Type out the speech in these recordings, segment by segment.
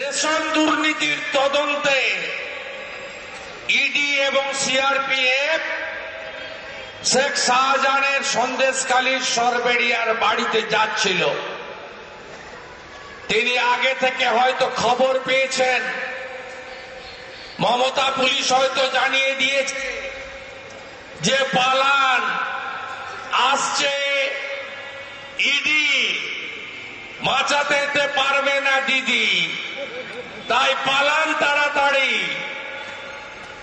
Ration দুর্নীতির তদন্তে ED এবং সিআরপিএফ শেখ শাহজাহানের সন্দেশকালীর সরবেরিয়ার বাড়িতে যাচ্ছিল। তিনি আগে থেকে হয়তো খবর পেয়েছেন। মমতা পুলিশ হয়তো জানিয়ে দিয়েছে যে পালান, আসছে ইডি, বাঁচাতে পারবে না দিদি। তাই পালান তাড়াতাড়ি।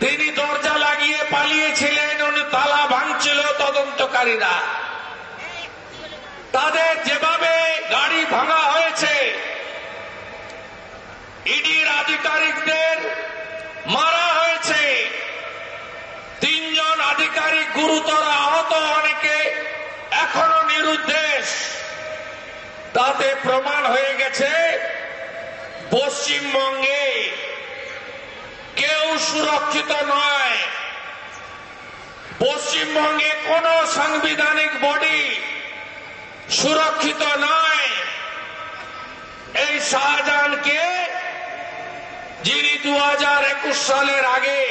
তিনি দরজা লাগিয়ে পালিয়েছিলেন, উনি তালা ভাঙছিল তদন্তকারীরা। তাদের যেভাবে গাড়ি ভাঙা হয়েছে, ইডির আধিকারিকদের মারা হয়েছে। তিনজন আধিকারিক গুরুতর আহত অনেকে এখনও নিরুদ্দেশ। তাতে প্রমাণ হয়ে গেছে পশ্চিমবঙ্গে কেউ সুরক্ষিত নয়। পশ্চিমবঙ্গে কোন সাংবিধানিক বডি সুরক্ষিত নয়। এই শাহজাহানকে যিনি দু হাজার একুশ সালের আগে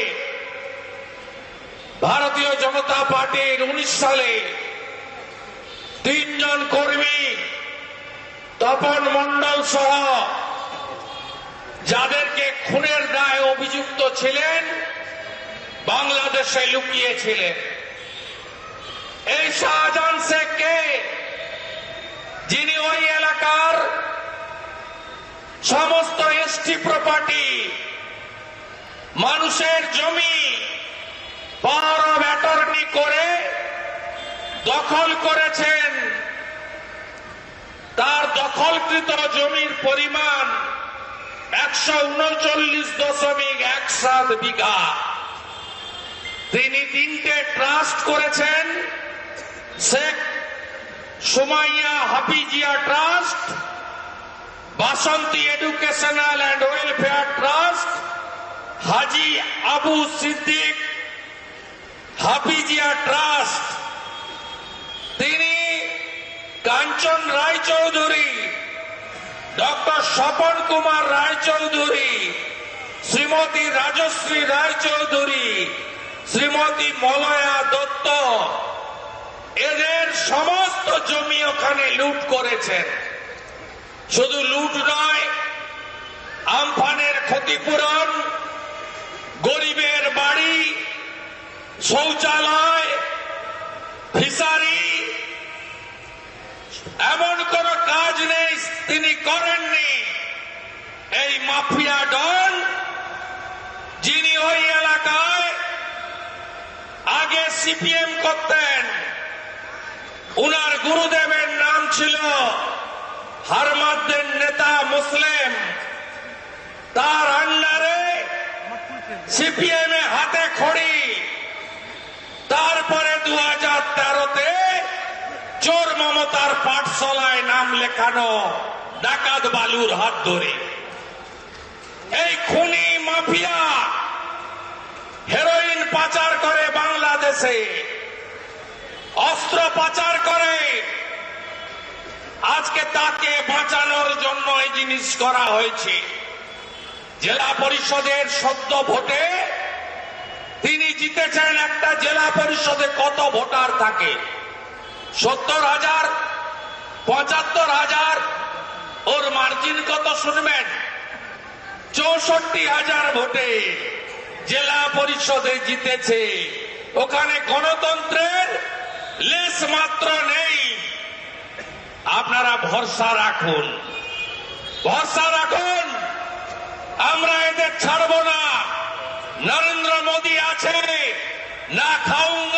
ভারতীয় জনতা পার্টির উনিশ সালে তিনজন কর্মী তপন মন্ডল সহ যাদেরকে খুনের দায় অভিযুক্ত ছিলেন, বাংলাদেশে লুকিয়েছিলেন। এই শাহজাহান শেখকে, যিনি ওই এলাকার সমস্ত এসটি প্রপার্টি, মানুষের জমি পাওয়ার অফ অ্যাটর্নি করে দখল করেছেন, তার দখলকৃত জমির পরিমাণ একশো উনচল্লিশ দশমিক এক সাত বিঘা। তিনি তিনটে ট্রাস্ট করেছেন। Sheikh Sumaiya Hafizia trust, Basanti educational and welfare trust, Haji Abu Siddique Hafizia trust. তিনি কাঞ্চন রায়চৌধুরী ডক্টর স্বপন কুমার রায়চৌধুরী, শ্রীমতী রাজশ্রী রায়চৌধুরী, শ্রীমতী মলয়া দত্ত, এদের সমস্ত জমি ওখানে লুট করেছেন। শুধু লুট নয়, আমফানের ক্ষতিপূরণ, গরিবের বাড়ি, শৌচালয় ফিসারি এমন কোন কাজ নেই তিনি করেননি। এই মাফিয়া ডন, যিনি ওই এলাকায় আগে সিপিএম করতেন, উনার গুরুদেবের নাম ছিল হারমাদ্দের নেতা মুসলিম। তার আন্ডারে সিপিএম এ হাতে খড়ি। তারপরে দু হাজার তেরোতে চোর মমতার পাঠশালায় নাম লেখানো। ডাকাত বালুর হাত ধরে। এই খুনি মাফিয়া হেরোইন পাচার করে বাংলাদেশে, অস্ত্র পাচার করে। আজকে তাকে বাঁচানোর জন্য এই জিনিস করা হয়েছে। জেলা পরিষদের সদ্য ভোটে তিনি জিতেছেন একটা জেলা পরিষদে কত ভোটার থাকে? সত্তর হাজার, পঁচাত্তর হাজার ওর মার্জিন কত শুনবেন? চৌষট্টি হাজার ভোটে জেলা পরিষদে জিতেছে। ওখানে গণতন্ত্রের লেশ মাত্র নেই। আপনারা ভরসা রাখুন। ভরসা রাখুন। আমরা এদের ছাড়ব না। নরেন্দ্র মোদী আছে, না খাউঙ্গা